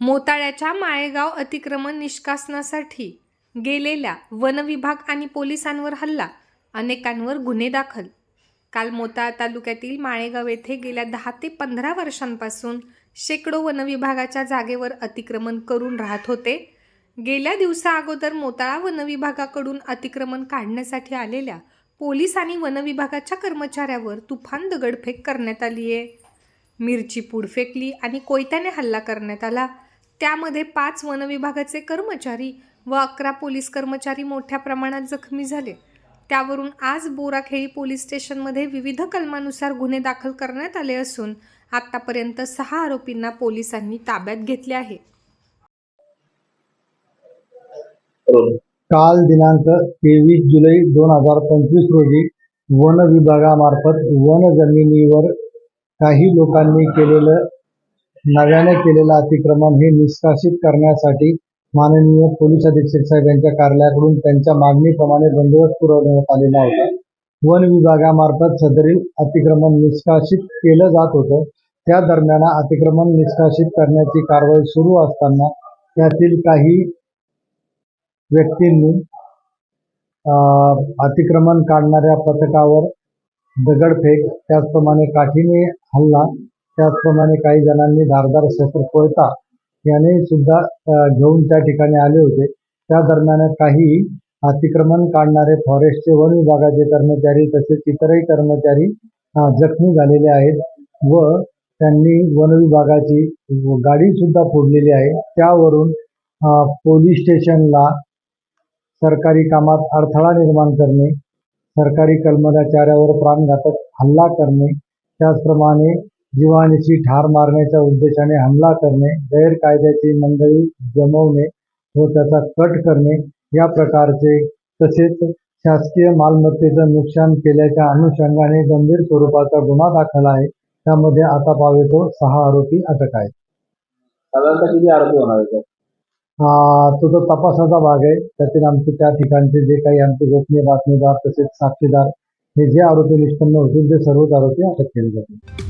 मोताळ्याच्या माळेगाव अतिक्रमण निष्कासनासाठी गेलेल्या वनविभाग आणि पोलिसांवर हल्ला अनेकांवर गुन्हे दाखल. काल मोताळा तालुक्यातील माळेगाव येथे गेल्या दहा ते पंधरा वर्षांपासून शेकडो वनविभागाच्या जागेवर अतिक्रमण करून राहत होते. गेल्या दिवसा अगोदर मोताळा वनविभागाकडून अतिक्रमण काढण्यासाठी आलेल्या पोलीस आणि वनविभागाच्या कर्मचाऱ्यावर तुफान दगडफेक करण्यात आली आहे मिरची पूड फेकली आणि कोयत्याने हल्ला करण्यात आला. त्यामध्ये पाच वनविभागाचे कर्मचारी व अकरा पोलीस कर्मचारी मोठ्या प्रमाणात जखमी झाले. त्यावरून आज बोराखेळी पोलीस स्टेशनमध्ये विविध कलमानुसार गुन्हे दाखल करण्यात आले असून आतापर्यंत सहा आरोपींना पोलिसांनी ताब्यात घेतले आहे. काल दिनांक तेवीस जुलै दोन हजार पंचवीस रोजी वन विभागामार्फत वन जमिनीवर काही लोकांनी केलेलं नव्याने केलेलं अतिक्रमण हे निष्कासित करण्यासाठी माननीय पोलीस अधीक्षक साहेब यांच्या कार्यालयाकडून त्यांच्या मागणीप्रमाणे बंदोबस्त पुरवण्यात आलेला होता. वन विभागामार्फत सदरील अतिक्रमण निष्कासित केलं जात होतं. त्या दरम्यान अतिक्रमण निष्कासित करण्याची कारवाई सुरू असताना त्यातील काही व्यक्तींनी अं, अतिक्रमण काढणाऱ्या पथकावर दगडफेक त्याचप्रमाणे काठीने हल्ला त्याचप्रमाणे काही जणांनी धारदार शस्त्र कोयता याने सुद्धा घेऊन त्या ठिकाणी आले होते. त्या दरम्यान काही अतिक्रमण काढणारे फॉरेस्टचे वन विभागाचे कर्मचारी तसेच इतरही कर्मचारी जखमी झालेले आहेत व त्यांनी वन विभागाची गाडी सुद्धा फोडलेली आहे. त्यावरून पोलीस स्टेशनला सरकारी कामात अडथळा निर्माण करणे सरकारी कर्मचाऱ्यावर प्राणघातक हल्ला करणे त्याचप्रमाणे जीवानिशी ठार मारण्याच्या उद्देशाने हमला करणे गैरकायद्याची मंडळी जमवणे व त्याचा कट करणे या प्रकारचे तसेच शासकीय मालमत्तेचं नुकसान केल्याच्या अनुषंगाने गंभीर स्वरूपाचा गुन्हा दाखल आहे. त्यामध्ये आता पावे तो सहा आरोपी अटक आहेत. साधारणतः किती आरोपी होणार आहेत? तो जो तपासाचा भाग आहे त्यातील आमचे त्या ठिकाणचे जे काही आमचे गोपनीय बातमीदार तसेच साक्षीदार हे जे आरोपी निष्पन्न होतील ते सर्वच आरोपी अटक केले जातील.